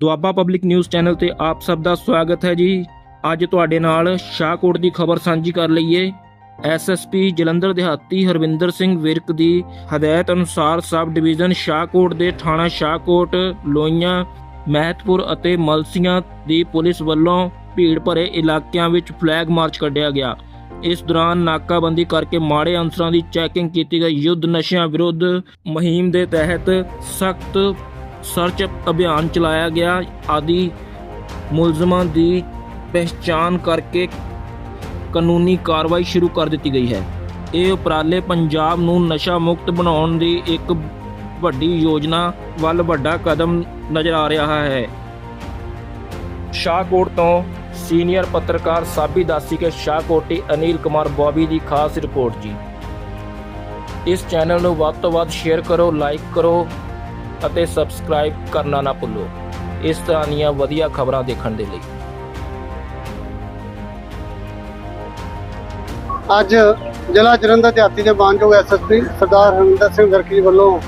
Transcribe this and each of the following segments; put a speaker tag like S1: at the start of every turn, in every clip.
S1: Doaba public news channel ਤੇ ਆਪ ਸਭ ਦਾ ਸਵਾਗਤ ਹੈ ਜੀ। ਅੱਜ ਤੁਹਾਡੇ ਨਾਲ ਸ਼ਾਹਕੋਟ ਦੀ ਖਬਰ ਸਾਂਝੀ ਕਰ ਲਈਏ। ਐਸਐਸਪੀ ਜਲੰਧਰ ਦਿਹਾਤੀ ਹਰਵਿੰਦਰ ਸਿੰਘ ਵਿਰਕ ਦੀ ਹਦਾਇਤ ਅਨੁਸਾਰ ਸਬ ਡਿਵੀਜ਼ਨ ਸ਼ਾਹਕੋਟ ਦੇ ਥਾਣਾ ਸ਼ਾਹਕੋਟ ਲੋਈਆਂ ਮਹਿਤਪੁਰ ਅਤੇ ਮਲਸੀਆਂ ਦੀ ਪੁਲਿਸ ਵੱਲੋਂ ਭੀੜ ਭਰੇ ਇਲਾਕਿਆਂ ਵਿੱਚ ਫਲੈਗ ਮਾਰਚ ਕੱਢਿਆ ਗਿਆ। ਇਸ ਦੌਰਾਨ ਨਾਕਾਬੰਦੀ ਕਰਕੇ ਮਾੜੇ ਅਨਸਰਾਂ ਦੀ ਚੈਕਿੰਗ ਕੀਤੀ ਗਈ। ਯੁੱਧ ਨਸ਼ਿਆਂ ਵਿਰੁੱਧ ਮੁਹਿੰਮ ਦੇ ਤਹਿਤ ਸਖਤ ਸਰਚ ਅਭਿਆਨ ਚਲਾਇਆ ਗਿਆ ਆਦਿ ਮੁਲਜ਼ਮਾਂ ਦੀ ਪਹਿਚਾਣ ਕਰਕੇ ਕਾਨੂੰਨੀ ਕਾਰਵਾਈ ਸ਼ੁਰੂ ਕਰ ਦਿੱਤੀ ਗਈ ਹੈ। ਇਹ ਉਪਰਾਲੇ ਪੰਜਾਬ ਨੂੰ ਨਸ਼ਾ ਮੁਕਤ ਬਣਾਉਣ ਦੀ ਇੱਕ ਵੱਡੀ ਯੋਜਨਾ ਵੱਲ ਵੱਡਾ ਕਦਮ ਨਜ਼ਰ ਆ ਰਿਹਾ ਹੈ। ਸ਼ਾਹਕੋਟ ਤੋਂ ਸੀਨੀਅਰ ਪੱਤਰਕਾਰ ਸਾਬੀ ਦਾਸੀ ਕੇ ਸ਼ਾਹਕੋਟੀ ਅਨੀਲ ਕੁਮਾਰ ਬੋਬੀ ਦੀ ਖਾਸ ਰਿਪੋਰਟ ਜੀ। ਇਸ ਚੈਨਲ ਨੂੰ ਵੱਧ ਤੋਂ ਵੱਧ ਸ਼ੇਅਰ ਕਰੋ, ਲਾਈਕ ਕਰੋ ਅਤੇ ਸਬਸਕ੍ਰਾਈਬ ਕਰਨਾ ਨਾ ਭੁੱਲੋ। ਇਸ ਤਰ੍ਹਾਂ ਦੀਆਂ ਵਧੀਆ ਖਬਰਾਂ ਦੇਖਣ ਦੇ ਲਈ।
S2: ਅੱਜ ਜ਼ਿਲ੍ਹਾ ਜਲੰਧਰ ਦਿਹਾਤੀ ਦੇ ਮਾਨਯੋਗ ਐਸਐਸਪੀ ਸਰਦਾਰ ਹਰਮਿੰਦਰ ਸਿੰਘ ਵਰਕੀ ਵੱਲੋਂ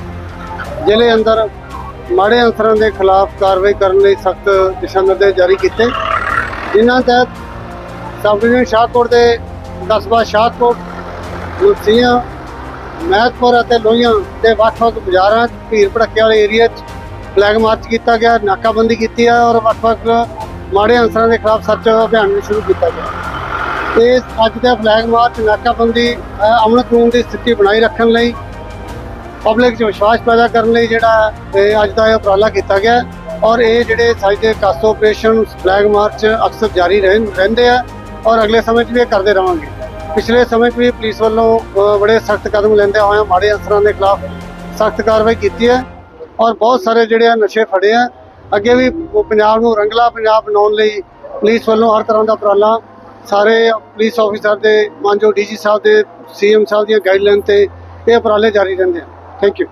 S2: ਜ਼ਿਲ੍ਹੇ ਅੰਦਰ ਮਾੜੇ ਅਨਸਰਾਂ ਦੇ ਖਿਲਾਫ ਕਾਰਵਾਈ ਕਰਨ ਲਈ ਸਖਤ ਦਿਸ਼ਾ ਨਿਰਦੇਸ਼ ਜਾਰੀ ਕੀਤੇ। ਜਿਨ੍ਹਾਂ ਤਹਿਤ ਸਬ ਡਿਵੀਜ਼ਨ ਸ਼ਾਹਕੋਟ ਦੇ ਕਸਬਾ ਸ਼ਾਹਕੋਟ ਲੁਧੀਆਂ ਮਹਿਤਪੁਰ ਅਤੇ ਲੋਹੀਆਂ ਦੇ ਵੱਖ-ਵੱਖ ਬਾਜ਼ਾਰਾਂ ਭੀੜ ਭੜੱਕੇ ਵਾਲੇ ਏਰੀਆ 'ਚ ਫਲੈਗ ਮਾਰਚ ਕੀਤਾ ਗਿਆ, ਨਾਕਾਬੰਦੀ ਕੀਤੀ ਹੈ ਔਰ ਵੱਖ-ਵੱਖ ਮਾੜੇ ਅਨਸਰਾਂ ਦੇ ਖਿਲਾਫ ਸਰਚ ਅਭਿਆਨ ਵੀ ਸ਼ੁਰੂ ਕੀਤਾ ਗਿਆ। ਤੇ ਅੱਜ ਦਾ ਫਲੈਗ ਮਾਰਚ ਨਾਕਾਬੰਦੀ ਅਮਨ ਕਾਨੂੰਨ ਦੀ ਸਥਿਤੀ ਬਣਾਈ ਰੱਖਣ ਲਈ ਪਬਲਿਕ 'ਚ ਵਿਸ਼ਵਾਸ ਪੈਦਾ ਕਰਨ ਲਈ ਜਿਹੜਾ ਅੱਜ ਦਾ ਇਹ ਉਪਰਾਲਾ ਕੀਤਾ ਗਿਆ ਔਰ ਇਹ ਜਿਹੜੇ ਸਾਡੇ ਕਾਸੋ ਆਪਰੇਸ਼ਨ ਫਲੈਗ ਮਾਰਚ ਅਕਸਰ ਜਾਰੀ ਰਹਿਣ- ਰਹਿੰਦੇ ਆ ਔਰ ਅਗਲੇ ਸਮੇਂ 'ਚ ਵੀ ਇਹ ਕਰਦੇ ਰਵਾਂਗੇ। ਪਿਛਲੇ ਸਮੇਂ 'ਚ ਵੀ ਪੁਲਿਸ ਵੱਲੋਂ ਬੜੇ ਸਖਤ ਕਦਮ ਲੈਂਦੇ ਹੋਏ ਮਾੜੇ ਅਨਸਰਾਂ ਦੇ ਖਿਲਾਫ ਸਖਤ ਕਾਰਵਾਈ ਕੀਤੀ ਹੈ ਔਰ ਬਹੁਤ ਸਾਰੇ ਜਿਹੜੇ ਆ ਨਸ਼ੇ ਫੜੇ ਆ। ਅੱਗੇ ਵੀ ਪੰਜਾਬ ਨੂੰ ਰੰਗਲਾ ਪੰਜਾਬ ਬਣਾਉਣ ਲਈ ਪੁਲਿਸ ਵੱਲੋਂ ਹਰ ਤਰ੍ਹਾਂ ਦਾ ਉਪਰਾਲਾ ਸਾਰੇ ਪੁਲਿਸ ਆਫੀਸਰ ਦੇ ਮਾਨਜੋ ਡੀਜੀ ਸਾਹਿਬ ਦੇ, ਸੀਐਮ ਸਾਹਿਬ ਦੀਆਂ ਗਾਈਡਲਾਈਨ ਤੇ ਇਹ ਉਪਰਾਲੇ ਜਾਰੀ ਰਹਿੰਦੇ ਆ। Thank you